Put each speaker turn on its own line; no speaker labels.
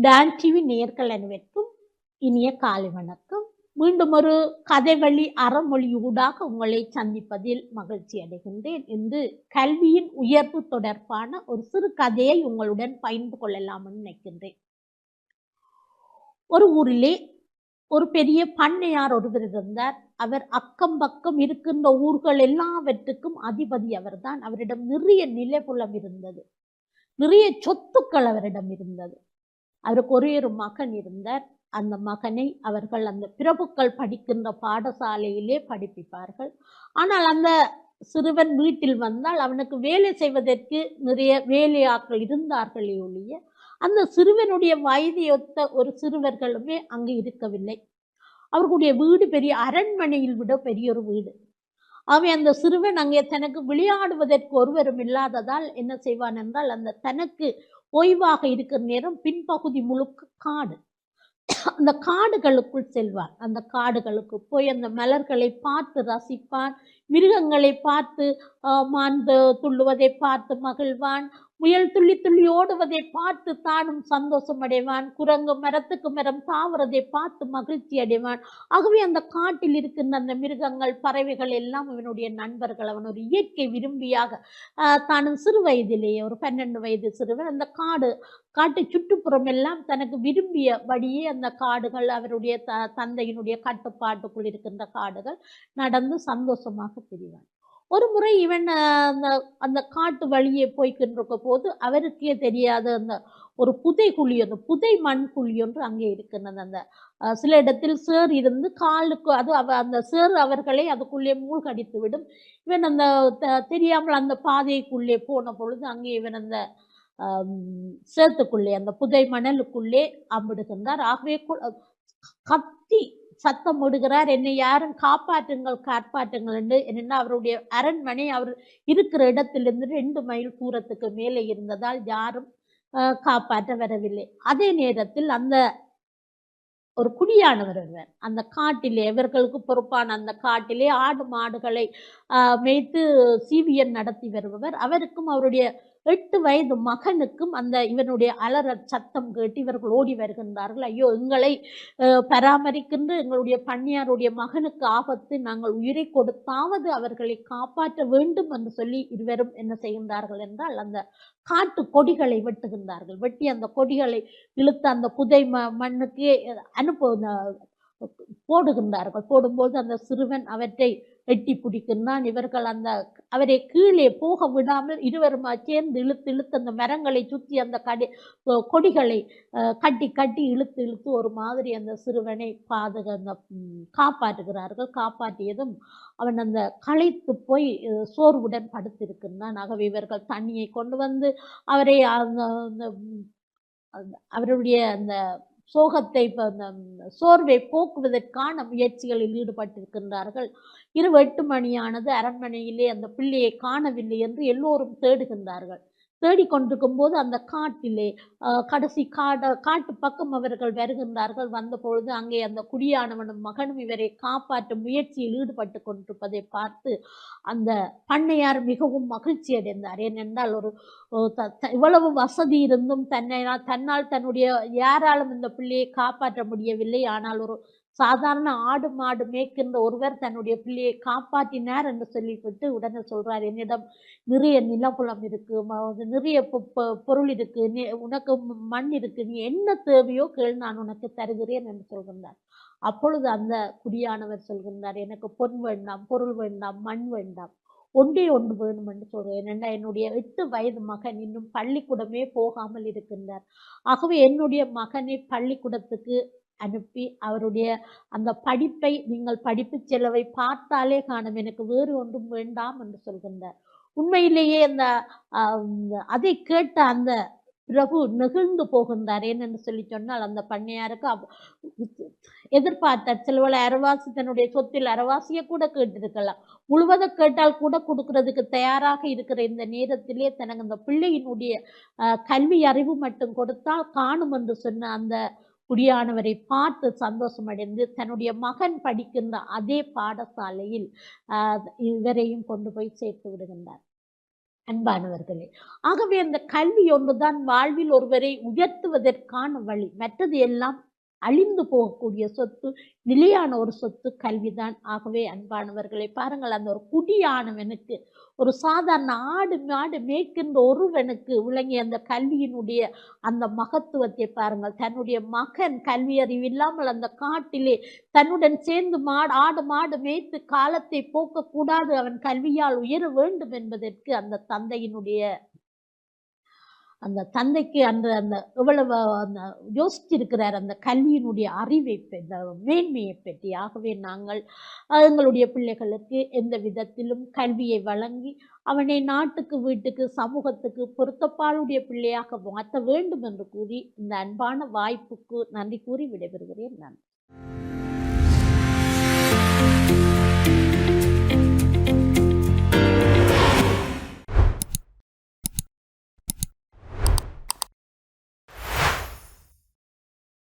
Don TV நேர்கள் அனைவருக்கும் இனிய காலை வணக்கம். மீண்டும் ஒரு கதை வழி அறமொழி ஊடாக உங்களை சந்திப்பதில் மகிழ்ச்சி அடைகின்றேன் இன்று கல்வியின் உயர்வு தொடர்பான ஒரு சிறு கதையை உங்களுடன் பகிர்ந்து கொள்ளலாம்னு நினைக்கின்றேன். ஒரு ஊரிலே ஒரு பெரிய பண்ணையார் ஒருவர் இருந்தார். அவர் அக்கம் பக்கம் இருக்கின்ற ஊர்கள் எல்லாவற்றுக்கும் அதிபதி அவர்தான். அவரிடம் நிறைய நிலப்புலம் இருந்தது. நிறைய சொத்துக்கள் அவரிடம் இருந்தது. அவருக்கு ஒரே ஒரு மகன் இருந்தார். அந்த மகனை அவர்கள் அந்த பிரபுக்கள் படிக்கின்ற பாடசாலையிலே படிப்பிப்பார்கள். ஆனால் அந்த சிறுவன் வீட்டில் வந்தால் அவனுக்கு வேலை செய்வதற்கு நிறைய வேலையாட்கள் இருந்தார்களே ஒழிய அந்த சிறுவனுடைய வயதையொத்த ஒரு சிறுவர்களுமே அங்கு இருக்கவில்லை. அவர்களுடைய வீடு பெரிய அரண்மனையில் விட பெரிய ஒரு வீடு. அவன் அந்த சிறுவன் அங்கே தனக்கு விளையாடுவதற்கு ஒருவரும் இல்லாததால் என்ன செய்வான் என்றால் அந்த தனக்கு ஓய்வாக இருக்கிற நேரம் பின்பகுதி முழுக்க காடு. அந்த காடுகளுக்குள் செல்வான் அந்த காடுகளுக்கு போய் அந்த மலர்களை பார்த்து ரசிப்பான் மிருகங்களை பார்த்து மாந்து துள்ளுவதை பார்த்து மகிழ்வான். முயல் துள்ளி துள்ளி ஓடுவதை பார்த்து தானும் சந்தோஷம் அடைவான். குரங்கு மரத்துக்கு மரம் தாவறதை பார்த்து மகிழ்ச்சி அடைவான். ஆகவே அந்த காட்டில் இருக்கின்ற அந்த மிருகங்கள் பறவைகள் எல்லாம் அவனுடைய நண்பர்கள். அவன் ஒரு இயற்கை விரும்பியாக தானும் சிறு வயதிலேயே ஒரு பன்னெண்டு வயது சிறுவன் அந்த காடு காட்டு சுற்றுப்புறம் எல்லாம் தனக்கு விரும்பியபடியே அந்த காடுகள் அவருடைய த தந்தையினுடைய கட்டுப்பாட்டுக்குள் இருக்கின்ற காடுகள் நடந்து சந்தோஷமாக பிரிவான். ஒரு முறை இவன் அந்த அந்த காட்டு வழியே போய்கின்றிருக்க போது அவருக்கே தெரியாத அந்த ஒரு புதை குழி அந்த புதை மண் குழி ஒன்று அங்கே இருக்கின்றது. அந்த சில இடத்தில் சேர் இருந்து காலுக்கு அது அவ அந்த சேர் அவர்களை அதுக்குள்ளே மூழ்கடித்து விடும். இவன் அந்த தெரியாமல் அந்த பாதைக்குள்ளே போன பொழுது அங்கே இவன் அந்த சேத்துக்குள்ளே அந்த புதை மணலுக்குள்ளே அம்பிடுகின்றார். ஆகவே கத்தி சத்தம் விடுகிறார் என்னை யாரும் காப்பாற்றுங்கள் காப்பாற்றுங்கள் என்று என்னென்னா அவருடைய அரண்மனை அவர் இருக்கிற இடத்திலிருந்து ரெண்டு மைல் தூரத்துக்கு மேலே இருந்ததால் யாரும் காப்பாற்ற வரவில்லை. அதே நேரத்தில் அந்த ஒரு குடியானவர் ஒருவர் அந்த காட்டிலே இவர்களுக்கு பொறுப்பான அந்த காட்டிலே ஆடு மாடுகளை மேய்த்து சிவியன் நடத்தி வருபவர். அவருக்கும் அவருடைய எட்டு வயது மகனுக்கும் அந்த இவனுடைய அலற சத்தம் கேட்டு இவர்கள் ஓடி வருகின்றார்கள். ஐயோ எங்களை பராமரிக்கின்ற எங்களுடைய பன்னியாருடைய மகனுக்கு ஆபத்து நாங்கள் உயிரை கொடுத்தாவது அவர்களை காப்பாற்ற வேண்டும் என்று சொல்லி இருவரும் என்ன செய்கின்றார்கள் என்றால் அந்த காட்டு கொடிகளை வெட்டுகின்றார்கள். வெட்டி அந்த கொடிகளை இழுத்து அந்த புதை ம மண்ணுக்கு அனுப்பு போடுகின்றார்கள். போடும்போது அந்த சிறுவன் அவற்றை எட்டி பிடிக்கின்றான் இவர்கள் அந்த அவரை கீழே போக விடாமல் இருவருமா சேர்ந்து இழுத்து இழுத்து அந்த மரங்களை சுற்றி அந்த கடி கொடிகளை கட்டி கட்டி இழுத்து இழுத்து ஒரு மாதிரி அந்த சிறுவனை பாதுக அந்த காப்பாற்றுகிறார்கள். காப்பாற்றியதும் அவன் அந்த களைத்து போய் சோர்வுடன் படுத்திருக்கின்றான். ஆகவே இவர்கள் தண்ணியை கொண்டு வந்து அவரை அந்த அவருடைய அந்த சோகத்தை சோர்வை போக்குவதற்கான முயற்சிகளில் ஈடுபட்டிருக்கின்றார்கள். இரவு எட்டு மணியானது அரண்மனையிலே அந்த பிள்ளையை காணவில்லை என்று எல்லோரும் தேடுகின்றார்கள். தேடிக்கொண்டிருக்கும் போது அந்த காட்டிலே கடைசி காட காட்டு பக்கம் அவர்கள் வருகின்றார்கள். வந்தபொழுது அங்கே அந்த குடியானவனும் மகனும் இவரை காப்பாற்றும் முயற்சியில் ஈடுபட்டு கொண்டிருப்பதை பார்த்து அந்த பண்ணையார் மிகவும் மகிழ்ச்சி அடைந்தார். ஏனென்றால் ஒரு இவ்வளவு வசதி இருந்தும் தன்னை தன்னால் தன்னுடைய யாராலும் இந்த பிள்ளையை காப்பாற்ற முடியவில்லை. ஆனால் ஒரு சாதாரண ஆடு மாடு மேய்க்கின்ற ஒருவர் தன்னுடைய பிள்ளையை காப்பாற்றினார் என்று சொல்லிவிட்டு உடனே சொல்றார் என்னிடம் நிறைய நிலப்புலம் இருக்கு நிறைய பொருள் இருக்கு உனக்கு மண் இருக்கு நீ என்ன தேவையோ கேள் நான் உனக்கு தருகிறேன் என்று சொல்கின்றார். அப்பொழுது அந்த குடியானவர் சொல்கின்றார் எனக்கு பொன் வேண்டாம் பொருள் வேண்டாம் மண் வேண்டாம் ஒன்றே ஒன்று வேணும் என்று சொல்கிறேன் என்னென்னா என்னுடைய எட்டு வயது மகன் இன்னும் பள்ளிக்கூடமே போகாமல் இருக்கின்றார். ஆகவே என்னுடைய மகனை பள்ளிக்கூடத்துக்கு அனுப்பி அவருடைய அந்த படிப்பை நீங்கள் படிப்பு செலவை பார்த்தாலே காணும். எனக்கு வேறு ஒன்றும் வேண்டாம் என்று சொல்கின்றார். உண்மையிலேயே அந்த அதை கேட்ட அந்த பிரபு நெகிழ்ந்து போகின்றார். ஏனென்று சொல்லி சொன்னால் அந்த பண்ணையாருக்கு எதிர்பார்த்தார் சிலவளை அரவாசி தன்னுடைய சொத்தில் அரவாசியை கூட கேட்டிருக்கலாம். முழுவதை கேட்டால் கூட கொடுக்கறதுக்கு தயாராக இருக்கிற இந்த நேரத்திலே தனக்கு அந்த பிள்ளையினுடைய கல்வி அறிவு மட்டும் கொடுத்தால் காணும் என்று சொன்ன அந்த குடியானவரை பார்த்து சந்தோஷமடைந்து தன்னுடைய மகன் படிக்கின்ற அதே பாடசாலையில் இவரையும் கொண்டு போய் சேர்த்து விடுகின்றார். அன்பானவர்களே ஆகவே அந்த கல்வி ஒன்றுதான் வாழ்வில் ஒருவரை உயர்த்துவதற்கான வழி. மற்றது எல்லாம் அழிந்து போகக்கூடிய சொத்து நிலையான ஒரு சொத்து கல்விதான். ஆகவே அன்பானவர்களை பாருங்கள் அந்த ஒரு குடியானவனுக்கு ஒரு சாதாரண ஆடு மாடு மேய்க்கின்ற ஒருவனுக்கு விளங்கிய அந்த கல்வியினுடைய அந்த மகத்துவத்தை பாருங்கள். தன்னுடைய மகன் கல்வி அறிவு இல்லாமல் அந்த காட்டிலே தன்னுடன் சேர்ந்து மாடு ஆடு மாடு மேய்த்து காலத்தை போக்கக்கூடாது. அவன் கல்வியால் உயர வேண்டும் என்பதற்கு அந்த தந்தையினுடைய அந்த தந்தைக்கு அந்த அந்த எவ்வளவு அந்த யோசிச்சிருக்கிறார் அந்த கல்வியினுடைய அறிவை இந்த மேன்மையை பற்றி. ஆகவே நாங்கள் எங்களுடைய பிள்ளைகளுக்கு எந்த விதத்திலும் கல்வியை வழங்கி அவனை நாட்டுக்கு வீட்டுக்கு சமூகத்துக்கு பொருத்தப்பாளுடைய பிள்ளையாக மாற்ற வேண்டும் என்று கூறி இந்த அன்பான வாய்ப்புக்கு நன்றி கூறி விடைபெறுகிறேன். நான்